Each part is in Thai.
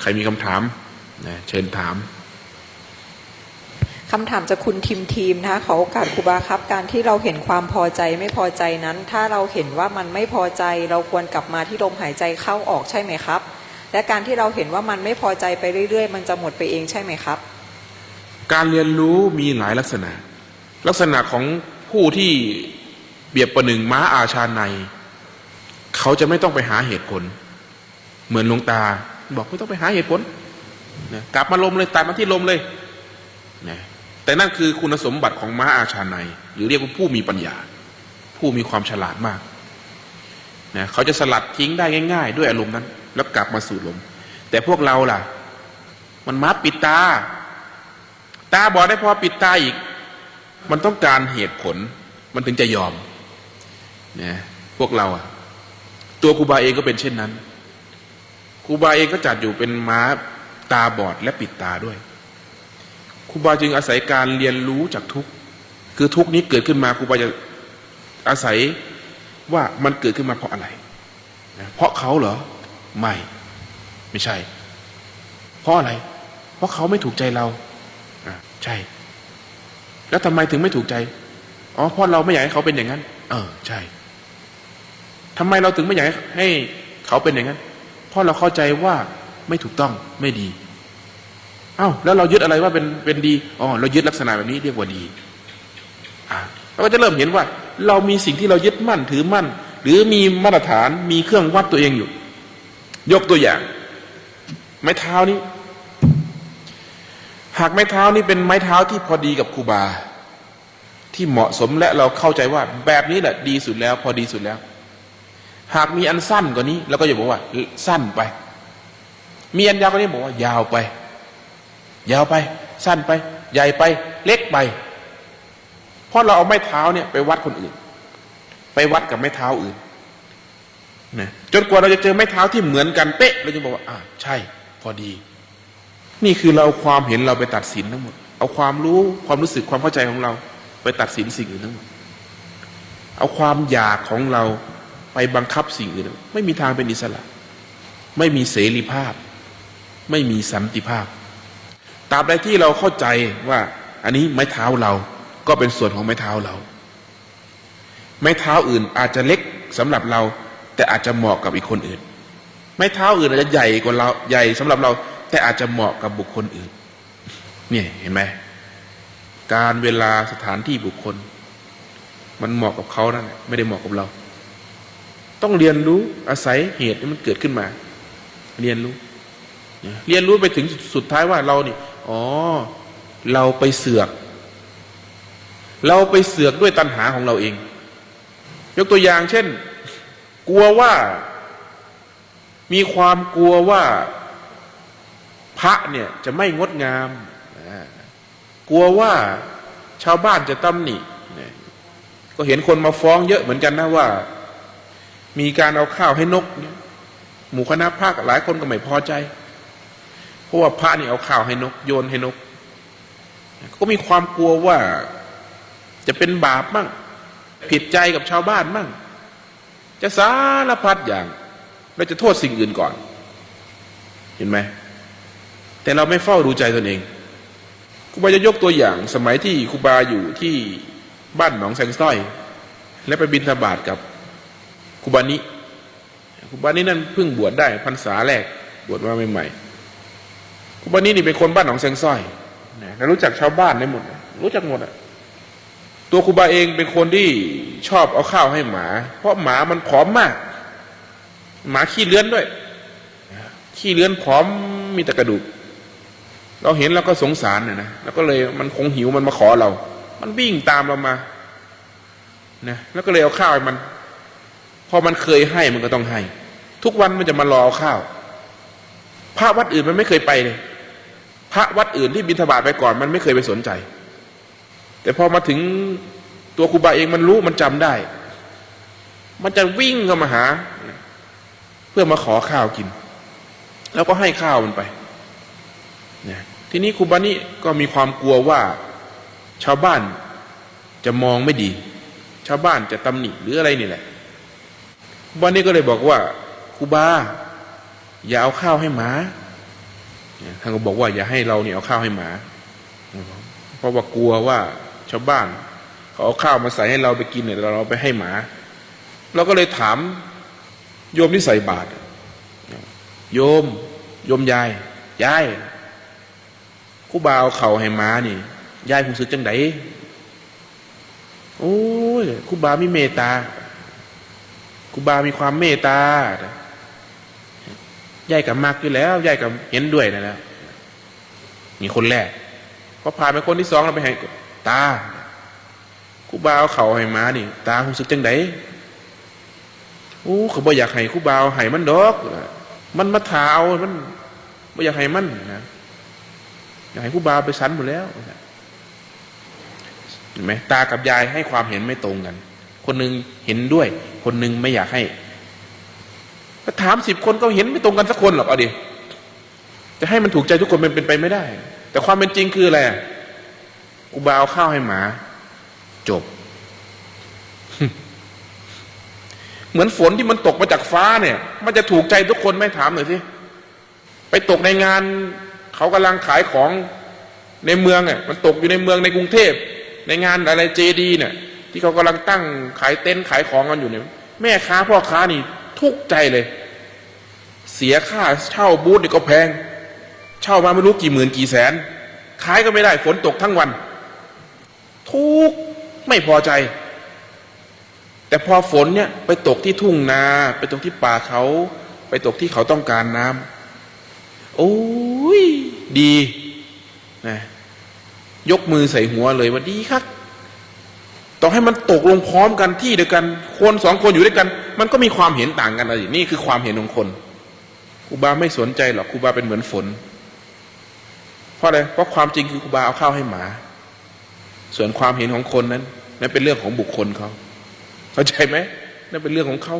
ใครมีคำถามนะเชิญถามคำถามจากคุณทีมทีมนะคะขอโอกาสครูบาครับ การที่เราเห็นความพอใจไม่พอใจนั้น ถ้าเราเห็นว่ามันไม่พอใจ เราควรกลับมาที่ลมหายใจเข้าออกใช่ไหมครับ และการที่เราเห็นว่ามันไม่พอใจไปเรื่อย ๆ มันจะหมดไปเองใช่ไหมครับ การเรียนรู้มีหลายลักษณะ ลักษณะของผู้ที่เบียบประหนึ่งม้าอาชาใน เขาจะไม่ต้องไปหาเหตุผล เหมือนหลวงตา บอกไม่ต้องไปหาเหตุผลนะกลับมาลมเลยตัดมาที่ลมเลยนะแต่นั่นคือคุณสมบัติของม้าอาชาในหรือเรียกว่าผู้มีปัญญา ผู้มีความฉลาดมากนะเขาจะสลัดทิ้งได้ง่าย ๆ ด้วยอารมณ์นั้น แล้วกลับมาสู่ลม แต่พวกเราล่ะ มันม้าปิดตา ตาบอดได้พอปิดตาอีก มันต้องการเหตุผล มันถึงจะยอมนี่ยพวกเราอะตัวครูบาเองก็เป็นเช่นนั้น ครูบาเองก็จัดอยู่เป็นม้าตาบอดและปิดตาด้วยครูบาจึงอาศัยการเรียนรู้จากทุกคือทุกนี้เกิดขึ้นมาครูบาจะอาศัยว่ามันเกิดขึ้นมาเพราะอะไรนะเพราะเขาเหรอไม่ไม่ใช่ เพราะอะไร เพราะเขาไม่ถูกใจเราอะใช่ แล้วทำไมถึงไม่ถูกใจอ๋อเพราะเราไม่อยากให้เขาเป็นอย่างนั้น เออใช่ทำไมเราถึงไม่อยากให้เขาเป็นอย่างนั้น เพราะเราเข้าใจว่าไม่ถูกต้องไม่ดีเอ้าแล้วเรายึดอะไรว่าเป็นเป็นดีอ๋อเรายึดลักษณะแบบนี้เรียกว่าดีอะเราก็จะเริ่มเห็นว่า เรามีสิ่งที่เรายึดมั่นถือมั่น หรือมีมาตรฐานมีเครื่องวัดตัวเองอยู่ ยกตัวอย่าง ไม้เท้านี้ หากไม้เท้านี่เป็นไม้เท้าที่พอดีกับครูบา ที่เหมาะสมและเราเข้าใจว่าแบบนี้แหละดีสุดแล้ว พอดีสุดแล้ว หากมีอันสั้นกว่านี้เราก็จะบอกว่า สั้นไป มีอันยาวกว่านี้บอกว่า ยาวไป ยาวไป สั้นไป ใหญ่ไป เล็กไป เพราะเราเอาไม้เท้าเนี่ย ไปวัดคนอื่น ไปวัดกับไม้เท้าอื่นนะจนกว่าเราจะเจอไม้เท้าที่เหมือนกันเป๊ะเราจะบอกว่า อ่าใช่ พอดี นี่คือเราเอาความเห็นเราไปตัดสินทั้งหมด เอาความรู้ความรู้สึกความเข้าใจของเรา ไปตัดสินสิ่งอื่นทั้งหมด เอาความอยากของเรา ไปบังคับสิ่งอื่น ไม่มีทางเป็นอิสระ ไม่มีเสรีภาพ ไม่มีสันติภาพตราบใดที่เราเข้าใจว่า อันนี้ไม้เท้าเราก็เป็นส่วนของไม้เท้าเรา ไม้เท้าอื่นอาจจะเล็กสำหรับเรา แต่อาจจะเหมาะกับอีกคนอื่น ไม้เท้าอื่นอาจจะใหญ่กว่าเราใหญ่สำหรับเรา แต่อาจจะเหมาะกับบุคคลอื่น เนี่ยเห็นไหมการเวลาสถานที่บุคคล มันเหมาะกับเขานั่นแหละไม่ได้เหมาะกับเรา ต้องเรียนรู้อาศัยเหตุที่มันเกิดขึ้นมา เรียนรู้ เรียนรู้ไปถึงสุดท้ายว่าเรานี่อ๋อ เราไปเสือก เราไปเสือกด้วยตัณหาของเราเอง ยกตัวอย่างเช่น กลัวว่า มีความกลัวว่า พระเนี่ยจะไม่งดงาม กลัวว่าชาวบ้านจะตำหนิก็เห็นคนมาฟ้องเยอะเหมือนกันนะว่า มีการเอาข้าวให้นกเนี่ยหมู่คณะพระหลายคนก็ไม่พอใจ เพราะว่าพระนี่เอาข้าวให้นก โยนให้นก ก็มีความกลัวว่าจะเป็นบาปมั่งผิดใจกับชาวบ้านมั่ง จะสารพัดอย่าง เราจะโทษสิ่งอื่นก่อน เห็นไหม แต่เราไม่เฝ้าดูใจตนเองครูบาจะยกตัวอย่าง สมัยที่ครูบาอยู่ที่บ้านหนองแสงสร้อย และไปบินทบาทกับ ครูบานิครูบานินั่นเพิ่งบวชได้พรรษาแรกบวชมาใหม่ๆครูบานินี่เป็นคนบ้านหนองแสงสร้อยนะแล้วรู้จักชาวบ้านได้หมด รู้จักหมดอะตัวครูบาเองเป็นคนที่ชอบเอาข้าวให้หมา เพราะหมามันผอมมาก หมาขี้เลื้อนด้วย ขี้เลื้อนผอมมีแต่กระดูก เราเห็นเราก็สงสารเนี่ยนะแล้วก็เลยมันคงหิวมันมาขอเรา มันวิ่งตามเรามานะแล้วก็เลยเอาข้าวให้มัน พอมันเคยให้มันก็ต้องให้ ทุกวันมันจะมารอเอาข้าว พระวัดอื่นมันไม่เคยไปเลย พระวัดอื่นที่บิณฑบาตไปก่อน มันไม่เคยไปสนใจ แต่พอมาถึงตัวครูบาเองมันรู้มันจำได้ มันจะวิ่งเข้ามาหา เพื่อมาขอข้าวกิน แล้วก็ให้ข้าวมันไปเนี่ยทีนี้ครูบานี่ก็มีความกลัวว่า ชาวบ้านจะมองไม่ดี ชาวบ้านจะตำหนิหรืออะไรนี่แหละ ครูบานี่ก็เลยบอกว่าครูบาอย่าเอาข้าวให้หมาท่านก็บอกว่าอย่าให้เราเนี่ยเอาข้าวให้หมา เพราะว่ากลัวว่าชาวบ้านเขาเอาข้าวมาใส่ให้เราไปกินเนี่ยเราเอาไปให้หมา เราก็เลยถามโยมที่ใส่บาตรโยม โยมยายยายครูบาเอาเข่าให้หมานี่ยายคงสึกจังไดโอ้ยครูบามีเมตตา ครู่บามีความเมตตายายกับมักอยู่แล้วยายกับเห็นด้วยนะแล้วมีคนแรกพอผ่านไปคนที่สองเราไปให้ตาครู่บาเอาเข่าให้หมานี่ ตาคงสึกจังไดโอ้เขาบอกอยากให้ครู่บาเอาให้มันดอก มันมาถาเอามันบ่อยากให้มันนะอยากให้ครู่บาไปสันหมดแล้วเห็นไหมตากับยายให้ความเห็นไม่ตรงกัน คนหนึ่งเห็นด้วย คนหนึ่งไม่อยากให้ถ้าถามสิบคนก็เห็นไม่ตรงกันสักคนหรอกเอาดิจะให้มันถูกใจทุกคนมันเป็นไปไม่ได้ แต่ความเป็นจริงคืออะไรอะครูบาเอาข้าวให้หมา จบ เหมือนฝนที่มันตกมาจากฟ้าเนี่ย มันจะถูกใจทุกคนไม่ถามหน่อยสิไปตกในงานเขากำลังขายของในเมืองอะมันตกอยู่ในเมืองในกรุงเทพ ในงานอะไรเจดีเนี่ย ที่เขากำลังตั้งขายเต็นท์ขายของกันอยู่เนี่ยแม่ค้าพ่อค้านี่ทุกข์ใจเลย เสียค่าเช่าบูธนี่ก็แพง เช่ามาไม่รู้กี่หมื่นกี่แสน ขายก็ไม่ได้ฝนตกทั้งวัน ทุกข์ไม่พอใจ แต่พอฝนเนี่ยไปตกที่ทุ่งนา ไปตกที่ป่าเขา ไปตกที่เขาต้องการน้ำโอ้ยดีนะยกมือใส่หัวเลยว่าดีครับ ต่อให้มันตกลงพร้อมกันที่เดียวกัน คนสองคนอยู่ด้วยกัน มันก็มีความเห็นต่างกันอะไรนี่คือความเห็นของคนครูบาไม่สนใจหรอกครูบาเป็นเหมือนฝน เพราะอะไรเพราะความจริงคือครูบาเอาข้าวให้หมา ส่วนความเห็นของคนนั้นนั่นเป็นเรื่องของบุคคลเขาเข้าใจไหมนั่นเป็นเรื่องของเขา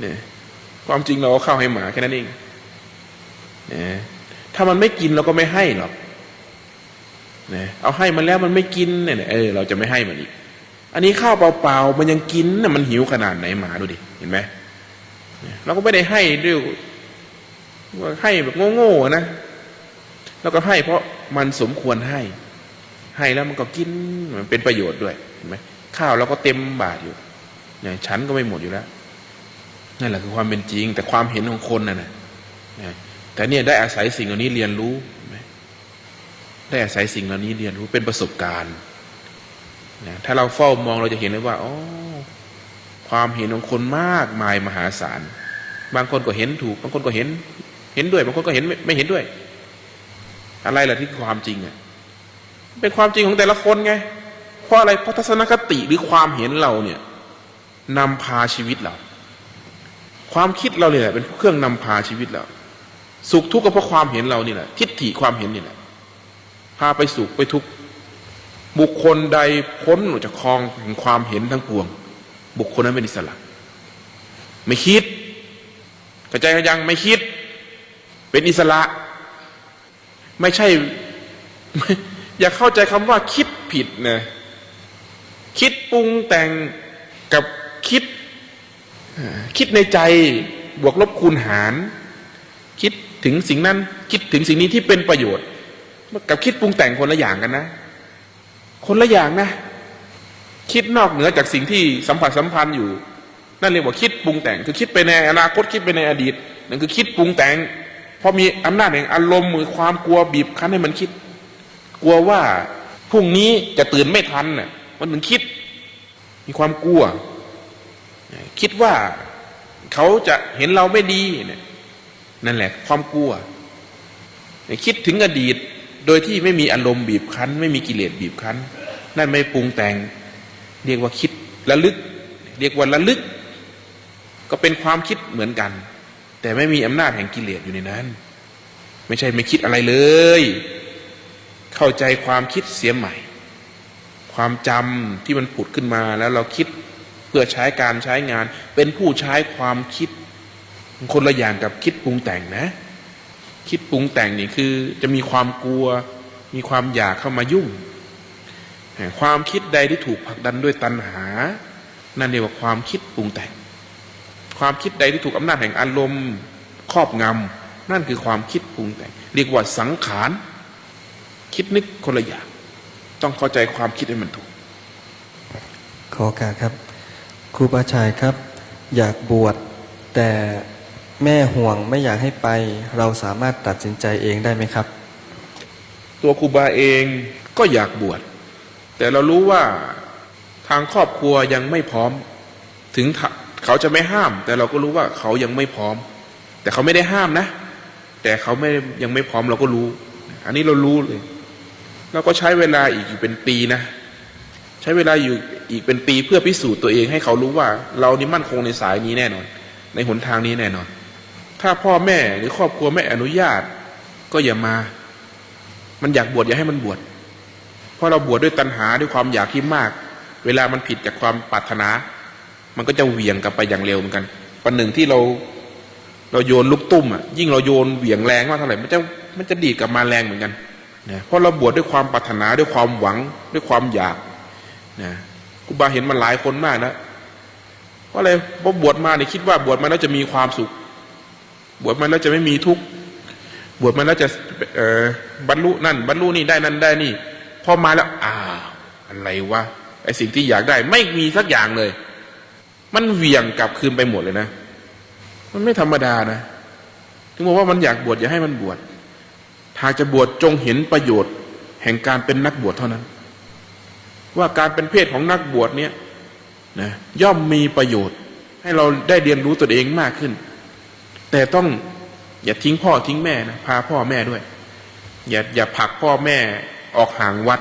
เนี่ยความจริงเราเอาข้าวให้หมาแค่นั้นเองเนี่ยถ้ามันไม่กินเราก็ไม่ให้หรอก นี่ยเอาให้มันแล้วมันไม่กินเนี่ยเออเราจะไม่ให้มันอีก อันนี้ข้าวเปล่าๆมันยังกินน่ะมันหิวขนาดไหนหมาดูดิเห็นไหมเราก็ไม่ได้ให้ด้วยให้แบบโง่ๆนะเราก็ให้เพราะมันสมควรให้ ให้แล้วมันก็กินมันเป็นประโยชน์ด้วยเห็นไหมข้าวเราก็เต็มบาทอยู่เนี่ยฉันก็ไม่หมดอยู่แล้วนั่นแหละคือความเป็นจริง แต่ความเห็นของคนน่ะนะแต่เนี่ยได้อาศัยสิ่งเหล่านี้เรียนรู้นไหม ได้อาศัยสิ่งเหล่านี้เรียนรู้เป็นประสบการณ์นะถ้าเราเฝ้ามองเราจะเห็นเลยว่าอ๋อความเห็นของคนมากมายมหาศาล บางคนก็เห็นถูก บางคนก็เห็น เห็นด้วย บางคนก็เห็นไม่ไม่เห็นด้วย อะไรล่ะที่คือความจริงอะเป็นความจริงของแต่ละคนไง เพราะอะไรเพราะทัศนคติหรือความเห็นเราเนี่ยนำพาชีวิตเรา ความคิดเราเนี่ยเป็นเครื่องนำพาชีวิตเรา สุขทุกข์ก็เพราะความเห็นเรานี่แหละ ทิฏฐิความเห็นนี่แหละ พาไปสุขไปทุกข์บุคคลใดพ้นออกจากคลองแห่งความเห็นทั้งปวง บุคคลนั้นเป็นอิสระ ไม่คิดกระจายยังไม่คิด เป็นอิสระ ไม่ใช่ อย่าเข้าใจคำว่าคิดผิดนะคิดปรุงแต่งกับคิด คิดในใจบวกลบคูณหาร คิดถึงสิ่งนั้น คิดถึงสิ่งนี้ที่เป็นประโยชน์ กับคิดปรุงแต่งคนละอย่างกันนะ คนละอย่างนะ คิดนอกเหนือจากสิ่งที่สัมผัสสัมพันธ์อยู่ นั่นเรียกว่าคิดปรุงแต่ง คือคิดไปในอนาคตคิดไปในอดีตนั่นคือคิดปรุงแต่งเพราะมีอำนาจแห่งอารมณ์มือความกลัวบีบคั้นให้มันคิด กลัวว่าพรุ่งนี้จะตื่นไม่ทันน่ะ มันถึงคิด มีความกลัว คิดว่าเขาจะเห็นเราไม่ดีเนี่ยนั่นแหละ ความกลัวคิดถึงอดีต โดยที่ไม่มีอารมณ์บีบคั้น ไม่มีกิเลสบีบคั้น นั่นไม่ปรุงแต่ง เรียกว่าคิดระลึก เรียกว่าระลึก ก็เป็นความคิดเหมือนกัน แต่ไม่มีอำนาจแห่งกิเลสอยู่ในนั้น ไม่ใช่ไม่คิดอะไรเลย เข้าใจความคิดเสียใหม่ ความจำที่มันผุดขึ้นมาแล้วเราคิดเพื่อใช้การใช้งาน เป็นผู้ใช้ความคิด คนละอย่างกับคิดปรุงแต่งนะ คิดปรุงแต่งนี่คือ จะมีความกลัว มีความอยากเข้ามายุ่ง ความคิดใดที่ถูกผลักดันด้วยตัณหา นั่นเรียกว่าความคิดปรุงแต่ง ความคิดใดที่ถูกอำนาจแห่งอารมณ์ครอบงนั่นคือความคิดปรุงแต่ง เรียกว่าสังขาร คิดนึกคนละอย่าง ต้องเข้าใจความคิดให้มันถูก ขอโอการครับ ครูบาชัยครับ อยากบวชแต่ แม่ห่วงไม่อยากให้ไป เราสามารถตัดสินใจเองได้ไหมครับ ตัวครูบาเองก็อยากบวชแต่เรารู้ว่าทางครอบครัวยังไม่พร้อม ถึงเขาจะไม่ห้าม แต่เราก็รู้ว่าเขายังไม่พร้อม แต่เขาไม่ได้ห้ามนะ แต่เขาไม่ยังไม่พร้อมเราก็รู้ อันนี้เรารู้เลยเราก็ใช้เวลาอีกอยู่เป็นปีนะ ใช้เวลาอยู่อีกเป็นปีเพื่อพิสูจน์ตัวเองให้เขารู้ว่า เรานี่มั่นคงในสายนี้แน่นอน ในหนทางนี้แน่นอน ถ้าพ่อแม่หรือครอบครัวไม่อนุญาต ก็อย่ามา มันอยากบวชอย่าให้มันบวชเพราะเราบวชด้วยตัณหาด้วยความอยากที่มาก เวลามันผิดจากความปรารถนา มันก็จะเหวี่ยงกลับไปอย่างเร็วเหมือนกันปันหนึ่งที่เราเราโยนลูกตุ้มอะยิ่งเราโยนเหวี่ยงแรงมากเท่าไหร่มันจะมันจะดีดกลับมาแรงเหมือนกันนะเพราะเราบวชด้วยความปรารถนาด้วยความหวังด้วยความอยากนะกูบาเห็นมันหลายคนมากนะเพราะอะไรเพราะบวชมาเนี่ยคิดว่าบวชมาแล้วจะมีความสุข บวชมาแล้วจะไม่มีทุกข์บวชมาแล้วจะบรรลุนั่น บรรลุนี่ได้นั่นได้นี่ พอมาแล้วอ้าวอะไรวะไอสิ่งที่อยากได้ ไม่มีสักอย่างเลย มันเวียงกลับคืนไปหมดเลยนะ มันไม่ธรรมดานะถึงบอกว่ามันอยากบวชอย่าให้มันบวชถ้าจะบวชจงเห็นประโยชน์ แห่งการเป็นนักบวชเท่านั้น ว่าการเป็นเพศของนักบวชเนี่ยนะย่อมมีประโยชน์ ให้เราได้เรียนรู้ตัวเองมากขึ้น แต่ต้องอย่าทิ้งพ่อทิ้งแม่นะพาพ่อแม่ด้วย อย่าอย่าผลักพ่อแม่ออกห่างวัด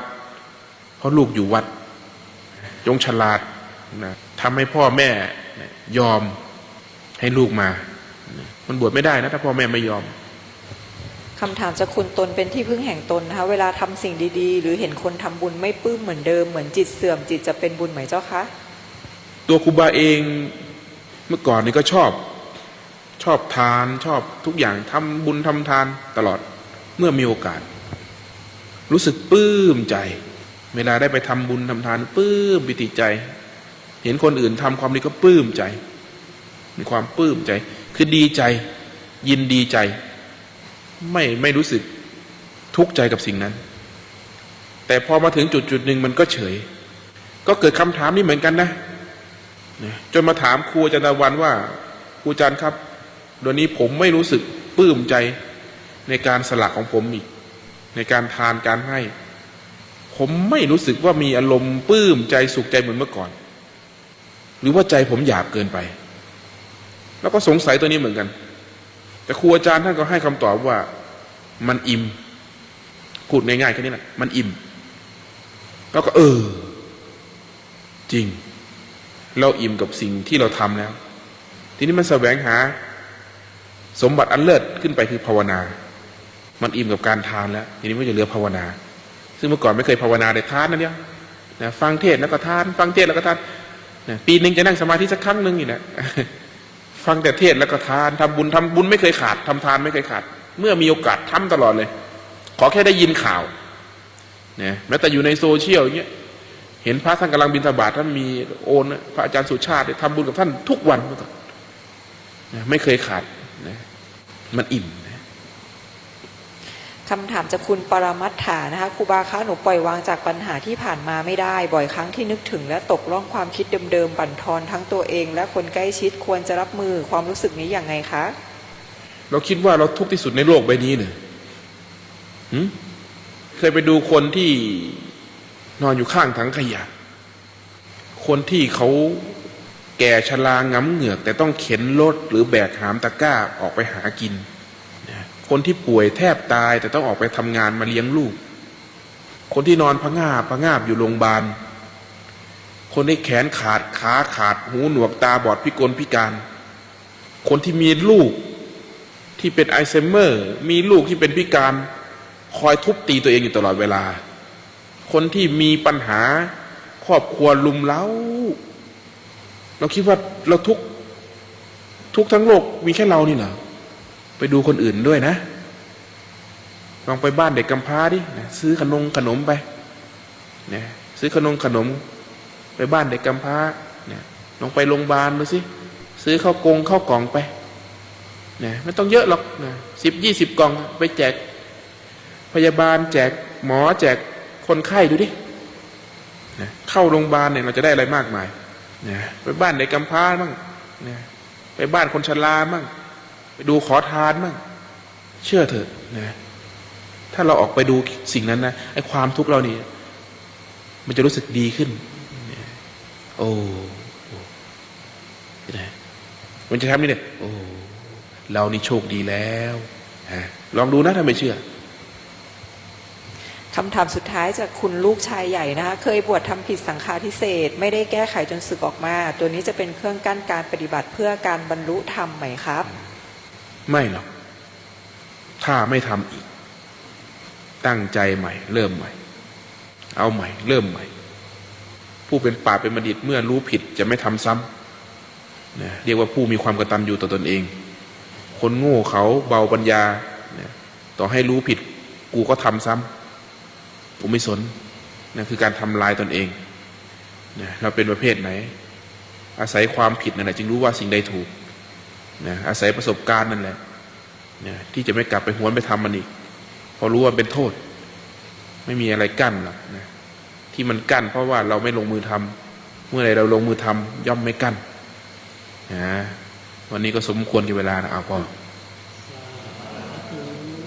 เพราะลูกอยู่วัด จงฉลาดนะทำให้พ่อแม่นะยอมให้ลูกมานะมันบวชไม่ได้นะ ถ้าพ่อแม่ไม่ยอมคำถามจากคุณตนเป็นที่พึ่งแห่งตนนะคะเวลาทำสิ่งดีๆ หรือเห็นคนทำบุญไม่ปลื้มเหมือนเดิมเหมือนจิตเสื่อมจิตจะเป็นบุญไหมเจ้าคะ ตัวครูบาเองเมื่อก่อนนี่ก็ชอบ ชอบทานชอบทุกอย่างทำบุญทำทานตลอดเมื่อมีโอกาส รู้สึกปลื้มใจ เวลาได้ไปทำบุญทำทานปลื้มปิติใจ เห็นคนอื่นทำความดีก็ปลื้มใจ มีความปลื้มใจ คือดีใจ ยินดีใจ ไม่ไม่รู้สึกทุกข์ใจกับสิ่งนั้น แต่พอมาถึงจุดจุดหนึ่งมันก็เฉย ก็เกิดคำถามนี้เหมือนกันนะจนมาถามครูอาจารย์วันว่าครูอาจารย์ครับ เดี๋ยวนี้ผมไม่รู้สึกปลื้มใจในการสละของผมอีก ในการทานการให้ ผมไม่รู้สึกว่ามีอารมณ์ปลื้มใจสุขใจเหมือนเมื่อก่อน หรือว่าใจผมหยาบเกินไป แล้วก็สงสัยตัวนี้เหมือนกัน แต่ครูอาจารย์ท่านก็ให้คำตอบว่ามันอิ่มพูดง่ายๆแค่นี้แหละมันอิ่ม แล้วก็ เออ จริง เราอิ่มกับสิ่งที่เราทำแล้ว ทีนี้มันแสวงหา สมบัติอันเลิศขึ้นไปคือภาวนา มันอิ่มกับการทานแล้ว ทีนี้มันจะเหลือภาวนา ซึ่งเมื่อก่อนไม่เคยภาวนาได้ทานนั่นเดียนะฟังเทศแล้วก็ทาน ฟังเทศแล้วก็ทานนะปีหนึ่งจะนั่งสมาธิสักครั้งหนึ่งนี่นะฟังแต่เทศแล้วก็ทานทำบุญทำบุญไม่เคยขาดทำทานไม่เคยขาด เมื่อมีโอกาสทำตลอดเลย ขอแค่ได้ยินข่าวนะแม้แต่อยู่ในโซเชียลอย่างเงี้ยเห็นพระท่านกำลังบิณฑบาตท่านมีโอนพระอาจารย์สุชาติเนี่ยทำบุญกับท่านทุกวันเมื่อก่อนนะไม่เคยขาดนะ มันอิ่มนะคำถามจากคุณปรมัตถานะคะครูบาคะหนูปล่อยวางจากปัญหาที่ผ่านมาไม่ได้ บ่อยครั้งที่นึกถึง และตกล่องความคิดเดิมๆบั่นทอนทั้งตัวเอง และคนใกล้ชิดควรจะรับมือความรู้สึกนี้อย่างไงคะ เราคิดว่าเราทุกข์ที่สุดในโลกใบนี้เนี่ยหืมเคยไปดูคนที่นอนอยู่ข้างถังขยะ คนที่เขา แก่ชรางำเหงือก แต่ต้องเข็นรถหรือแบกหามตะกร้าออกไปหากิน คนที่ป่วยแทบตายแต่ต้องออกไปทำงานมาเลี้ยงลูก คนที่นอนพะงาบพะงาบอยู่โรงพยาบาล คนที่แขนขาดขาขาดหูหนวกตาบอดพิกลพิการ คนที่มีลูกที่เป็นไอลไซเมอร์ มีลูกที่เป็นพิการ คอยทุบตีตัวเองอยู่ตลอดเวลา คนที่มีปัญหาครอบครัวลุมเล้า เราคิดว่าเราทุกทุกทั้งโลกมีแค่เรานี่เหรอไปดูคนอื่นด้วยนะ ลองไปบ้านเด็กกำพร้าดิซื้อขนมขนมไปนะซื้อขนมขนม ไปบ้านเด็กกำพร้าเนี่ยลองไปโรงพยาบาลดูสิซื้อข้าวกงข้าวกล่องไปนะไม่ต้องเยอะหรอกนะสิบยี่สิบกล่องไปแจก พยาบาลแจกหมอแจกคนไข้ดูดินะเข้าโรงพยาบาลเนี่ยเราจะได้อะไรมากมาย นะไปบ้านเด็กกำพร้ามั่งนะไปบ้านคนชรามั่งไปดูขอทานมั่งเชื่อเถอะนะถ้าเราออกไปดูสิ่งนั้นนะไอ้ความทุกข์เรานี่มันจะรู้สึกดีขึ้นนะโอ้นะมันจะทำนี่เนี่ยโอ้เรานี่โชคดีแล้วนะลองดูนะถ้าไม่เชื่อ คำถามสุดท้ายจากคุณลูกชายใหญ่นะคะ เคยบวชทำผิดสังฆาทิเศษไม่ได้แก้ไขจนสึกออกมา ตัวนี้จะเป็นเครื่องกั้นการปฏิบัติเพื่อการบรรลุธรรมไหมครับ ไม่หรอกถ้าไม่ทำอีก ตั้งใจใหม่ เริ่มใหม่ เอาใหม่ เริ่มใหม่ ผู้เป็นป่าเป็นบัณฑิตเมื่อรู้ผิดจะไม่ทำซ้ำนะเรียกว่าผู้มีความกตัญญูต่อตนเอง คนโง่เขาเบาปัญญานะต่อให้รู้ผิด กูก็ทำซ้ำ กูไม่สนนะคือการทำลายตนเองนะเราเป็นประเภทไหน อาศัยความผิดนั่นแหละจึงรู้ว่าสิ่งใดถูกนะอาศัยประสบการณ์นั่นแหละนะที่จะไม่กลับไปหวนไปทำมันอีกเพราะรู้ว่าเป็นโทษ ไม่มีอะไรกั้นหรอกนะที่มันกั้น เพราะว่าเราไม่ลงมือทำเมื่อไรเราลงมือทำย่อมไม่กั้นนะวันนี้ก็สมควรกับเวลานะเอาพอ